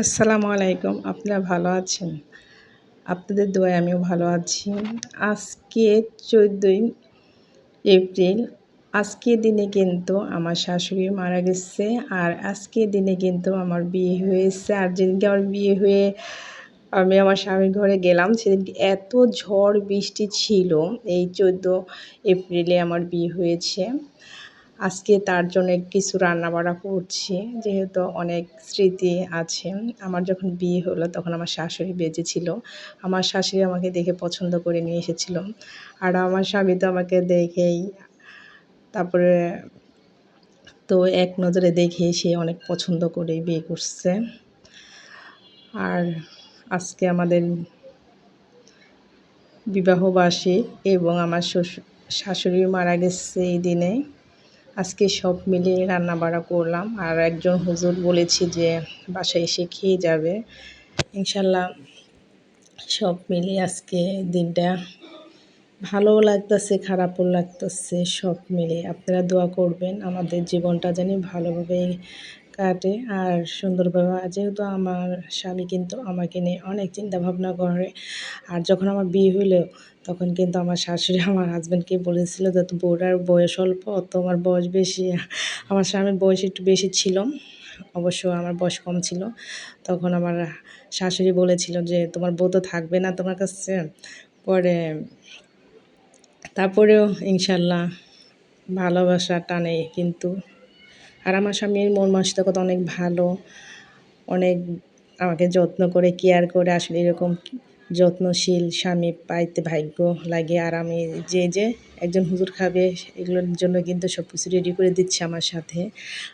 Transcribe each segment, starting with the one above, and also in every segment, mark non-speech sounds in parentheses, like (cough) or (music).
আসসালামু আলাইকুম, আপনারা ভালো আছেন? আপনাদের দোয়ায় আমিও ভালো আছি। আজকে চোদ্দোই এপ্রিল, আজকের দিনে কিন্তু আমার শাশুড়ি মারা গেছে আর আজকের দিনে কিন্তু আমার বিয়ে হয়েছে। আর যেদিনকে আমার বিয়ে হয়ে আমি আমার স্বামীর ঘরে গেলাম, সেদিনকে এত ঝড় বৃষ্টি ছিল। এই চোদ্দ এপ্রিলে আমার বিয়ে হয়েছে। আজকে তার জন্য কিছু রান্না বাড়া করছি, যেহেতু অনেক স্মৃতি আছে। আমার যখন বিয়ে হলো তখন আমার শাশুড়ি বেঁচে ছিল। আমার শাশুড়ি আমাকে দেখে পছন্দ করে নিয়ে এসেছিল। আর আমার স্বামী তো আমাকে দেখেই, তারপরে তো এক নজরে দেখে সে অনেক পছন্দ করে বিয়ে করছে। আর আজকে আমাদের বিবাহবার্ষিক এবং আমার শ্বশুর, শাশুড়ি মারা গেছে এই দিনে। আজকে সব মিলে রান্না বাড়া করলাম আর একজন হুজুর বলেছি যে বাসায় এসে খেয়ে যাবে। ইনশাল্লাহ সব মিলে আজকে দিনটা ভালোও লাগতেছে, খারাপও লাগতেছে, সব মিলে। আপনারা দোয়া করবেন, আমাদের জীবনটা জানি ভালোভাবে কাটে আর সুন্দরভাবে যেহেতু আমার স্বামী কিন্তু আমাকে নিয়ে অনেক চিন্তা ভাবনা করে, আর যখন আমার বিয়ে হইল, তখন কিন্তু আমার শাশুড়ি (laughs) আমার হাজব্যান্ডকে বলেছিল যে বউটার বয়স অল্প, তোমার বয়স বেশি। আমার স্বামীর বয়স একটু বেশি ছিল, অবশ্য আমার বয়স কম ছিল। তখন আমার শাশুড়ি বলেছিল যে, তোমার বউ তো থাকবে না তোমার কাছে। পরে তারপরেও ইনশাল্লাহ ভালোবাসা টানে কিন্তু আর আমার স্বামীর মন মানসিকতা অনেক ভালো। অনেক আমাকে যত্ন করে কেয়ার করে। আসলে এরকম যত্নশীল স্বামী পাইতে ভাগ্য লাগে। আর আমি যে যে একজন হুজুর খাবে, এগুলোর জন্য কিন্তু সব কিছু রেডি করে দিচ্ছে আমার সাথে।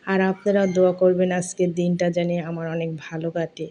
আর আপনারা দোয়া করবেন, আজকের দিনটা জানি আমার অনেক ভালো কাটে।